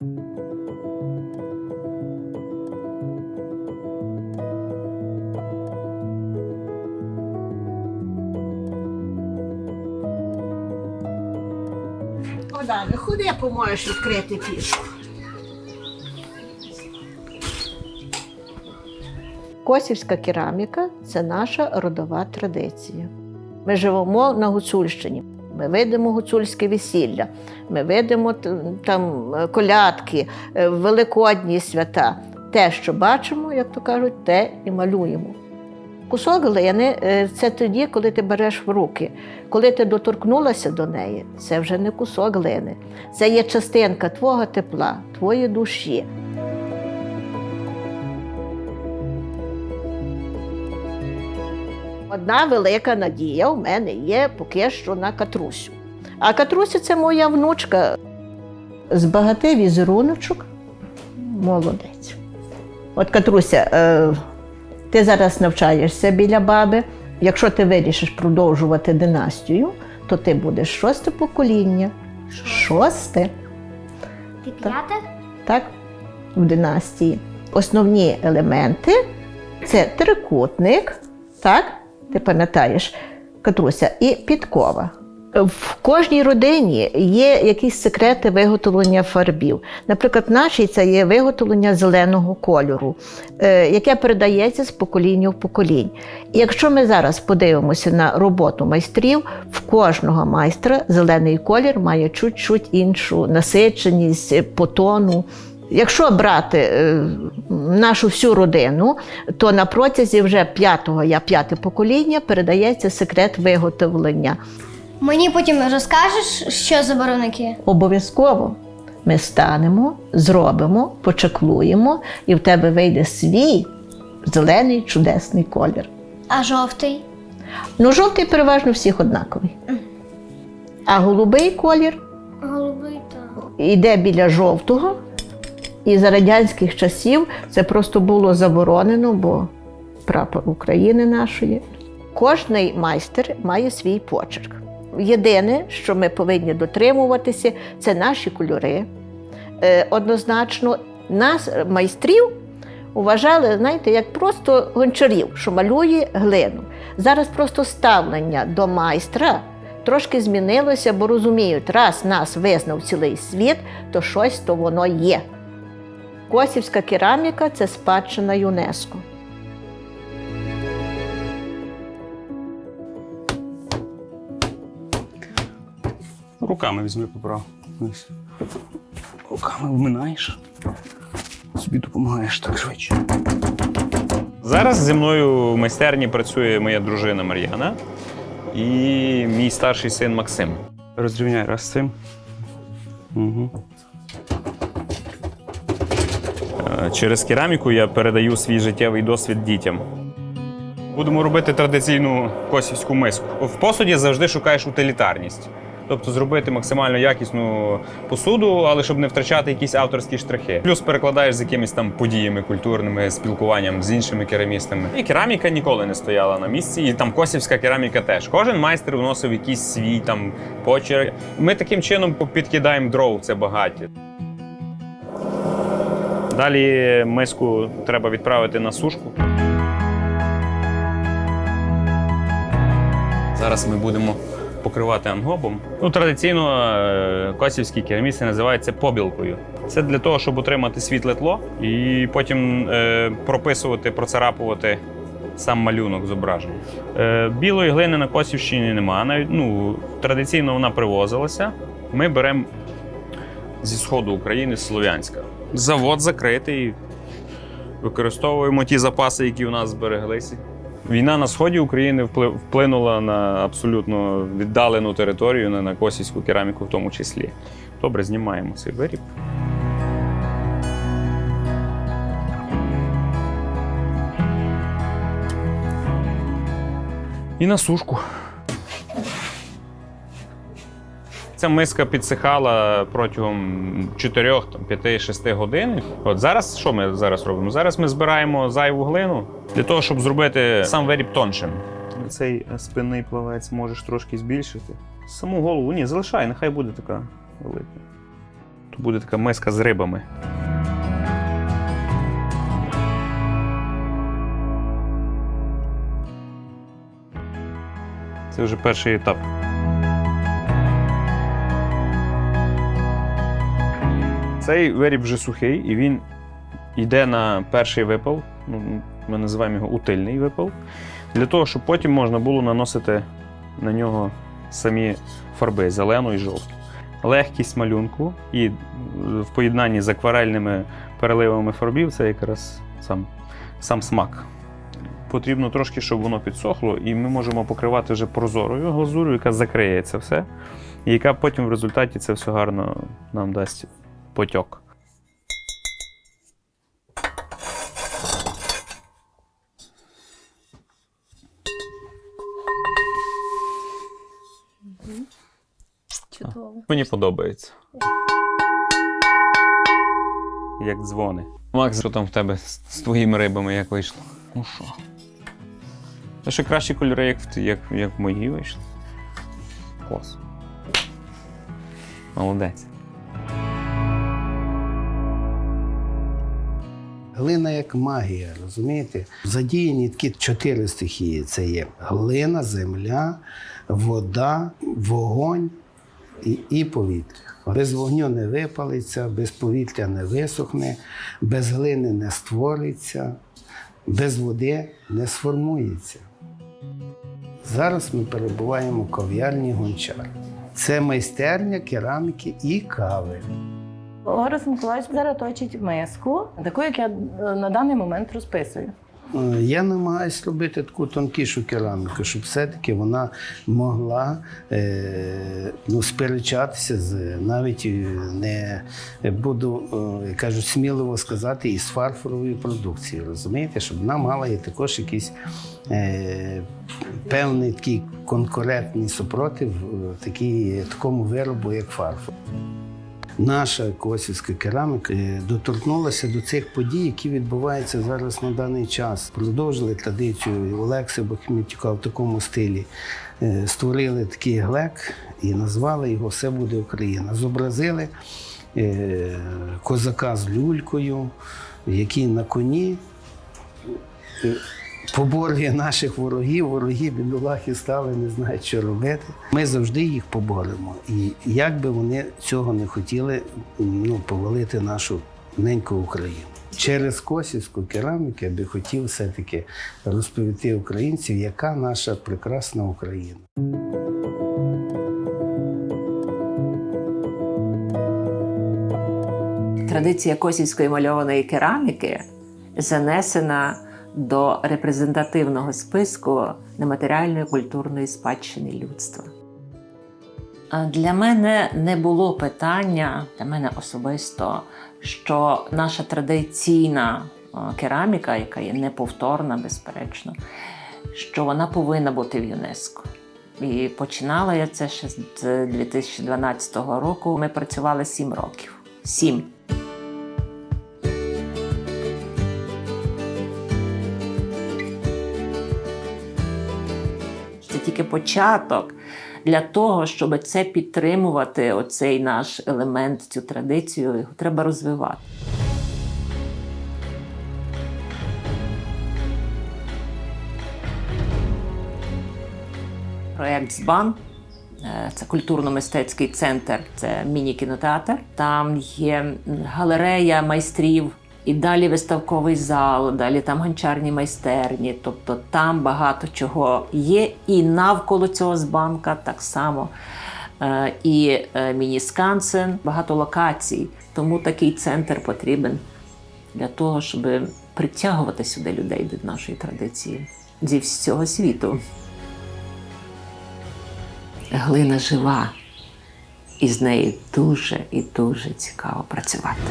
Богдане, ходи, поможеш відкрити пішку. Косівська кераміка це наша родова традиція. Ми живемо на Гуцульщині. Ми видимо гуцульське весілля, ми видимо там е, колядки, е, великодні свята. Те, що бачимо, як то кажуть, те і малюємо. Кусок глини е, це тоді, коли ти береш в руки. Коли ти доторкнулася до неї, це вже не кусок глини. Це є частинка твого тепла, твоєї душі. Одна велика надія у мене є поки що на Катрусю. А Катруся це моя внучка. Збагати візеруночок. Молодець. От Катруся, е, ти зараз навчаєшся біля баби. Якщо ти вирішиш продовжувати династію, то ти будеш шосте покоління. Шосте, Ти п'яте? так? В династії. Основні елементи це трикутник, так? Ти пам'ятаєш, Катруся, і підкова. В кожній родині є якісь секрети виготовлення фарбів. Наприклад, в нашій це є виготовлення зеленого кольору, е, яке передається з покоління в поколінь. І якщо ми зараз подивимося на роботу майстрів, в кожного майстра зелений колір має чуть-чуть іншу насиченість е, по тону. Якщо брати е, нашу всю родину, то на протязі вже п'ятого, я п'яте покоління, передається секрет виготовлення. Мені потім розкажеш, що за барвники? Обов'язково ми станемо, зробимо, почаклуємо, і в тебе вийде свій зелений чудесний колір. А жовтий? Ну, жовтий переважно всіх однаковий. А голубий колір Голубий то. йде біля жовтого. І за радянських часів це просто було заборонено, бо прапор України нашої. Кожний майстер має свій почерк. Єдине, що ми повинні дотримуватися, це наші кольори. Е, Однозначно, нас, майстрів, вважали, знаєте, як просто гончарів, що малює глину. Зараз просто ставлення до майстра трошки змінилося, бо розуміють, раз нас визнав цілий світ, то щось то воно є. Косівська кераміка це спадщина ЮНЕСКО. Руками візьми поправ. Руками вминаєш. Собі допомагаєш так швидше. Зараз зі мною в майстерні працює моя дружина Мар'яна і мій старший син Максим. Розрівняй раз цим. Угу. Через кераміку я передаю свій життєвий досвід дітям. Будемо робити традиційну косівську миску. В посуді завжди шукаєш утилітарність. Тобто зробити максимально якісну посуду, але щоб не втрачати якісь авторські штрихи. Плюс перекладаєш з якимись там подіями культурними, спілкуванням з іншими керамістами. І кераміка ніколи не стояла на місці, і там косівська кераміка теж. Кожен майстер вносив якийсь свій там почерк. Ми таким чином підкидаємо дров це багаття. Далі миску треба відправити на сушку. Зараз ми будемо покривати ангобом. Ну, традиційно е, косівські керамісти називаються побілкою. Це для того, щоб отримати світле тло і потім е, прописувати, процарапувати сам малюнок зображення. Е, білої глини на Косівщині немає. Навіть ну, традиційно вона привозилася. Ми беремо зі сходу України, з Слов'янська. Завод закритий. Використовуємо ті запаси, які у нас збереглися. Війна на сході України вплинула на абсолютно віддалену територію, на, косівську кераміку в тому числі. Добре, знімаємо цей виріб. І на сушку. Ця миска підсихала протягом 4, 5, 6 годин. От зараз що ми зараз робимо? Зараз ми збираємо зайву глину для того, щоб зробити сам виріб тоншим. Цей спинний плавець можеш трошки збільшити. Саму голову ні, залишай, нехай буде така велика. то буде така миска з рибами. Це вже перший етап. Цей виріб вже сухий, і він йде на перший випал. Ну, ми називаємо його утильний випал. Для того, щоб потім можна було наносити на нього самі фарби зелену і жовту. Легкість малюнку і е, в поєднанні з акварельними переливами фарбів це якраз сам, сам смак. Потрібно трошки, щоб воно підсохло, і ми можемо покривати вже прозорою глазурю, яка закриє це все, і яка потім в результаті це все гарно нам дасть потьок. Чудово. Мені подобається. Як дзвони. Макс, що там в тебе з, з твоїми рибами як вийшло? Ну що? Та ще кращі кольори, як, в як, як мої вийшли. Клас. Молодець. Глина як магія, розумієте? Задіяні такі чотири стихії: це є глина, земля, вода, вогонь і, і повітря. Без вогню не випалиться, без повітря не висохне, без глини не створиться, без води не сформується. Зараз ми перебуваємо в кав'ярні гончар. Це майстерня кераміки і кави. Орес Миколаївич зараз точить миску, таку, як я е, на даний момент розписую. Е, Я намагаюся робити таку тонкішу кераміку, щоб все-таки вона могла е, ну, сперечатися з навіть не буду, кажуть, сміливо сказати, із фарфорової продукції. Розумієте, щоб вона мала і також якийсь е, певний такий конкурентний супротив такій, такому виробу, як фарфор. Наша косівська кераміка е, доторкнулася до цих подій, які відбуваються зараз на даний час. Продовжили традицію Олекси Бахмітюка в такому стилі. Е, Створили такий глек і назвали його Все буде Україна. Зобразили е, козака з люлькою, який на коні поборює наших ворогів. Вороги бідолахи стали, не знають, що робити. Ми завжди їх поборемо. І як би вони цього не хотіли ну, повалити нашу неньку Україну. Через косівську кераміку я би хотів все-таки розповісти українців, яка наша прекрасна Україна. Традиція косівської мальованої кераміки занесена до репрезентативного списку нематеріальної культурної спадщини людства. Для мене не було питання, для мене особисто, що наша традиційна кераміка, яка є неповторна, безперечно, що вона повинна бути в ЮНЕСКО. І починала я це ще з 2012 року. Ми працювали сім років. Сім. Тільки початок для того, щоб це підтримувати, оцей наш елемент, цю традицію, його треба розвивати. Проєкт ЗБАН е, це культурно-мистецький центр, це міні-кінотеатр. Там є галерея майстрів. І далі виставковий зал, далі там гончарні майстерні. Тобто там багато чого є. І навколо цього збанка так само. Е, І е, міні-скансен, багато локацій. Тому такий центр потрібен для того, щоб притягувати сюди людей до нашої традиції зі всього світу. Глина жива, і з нею дуже і дуже цікаво працювати.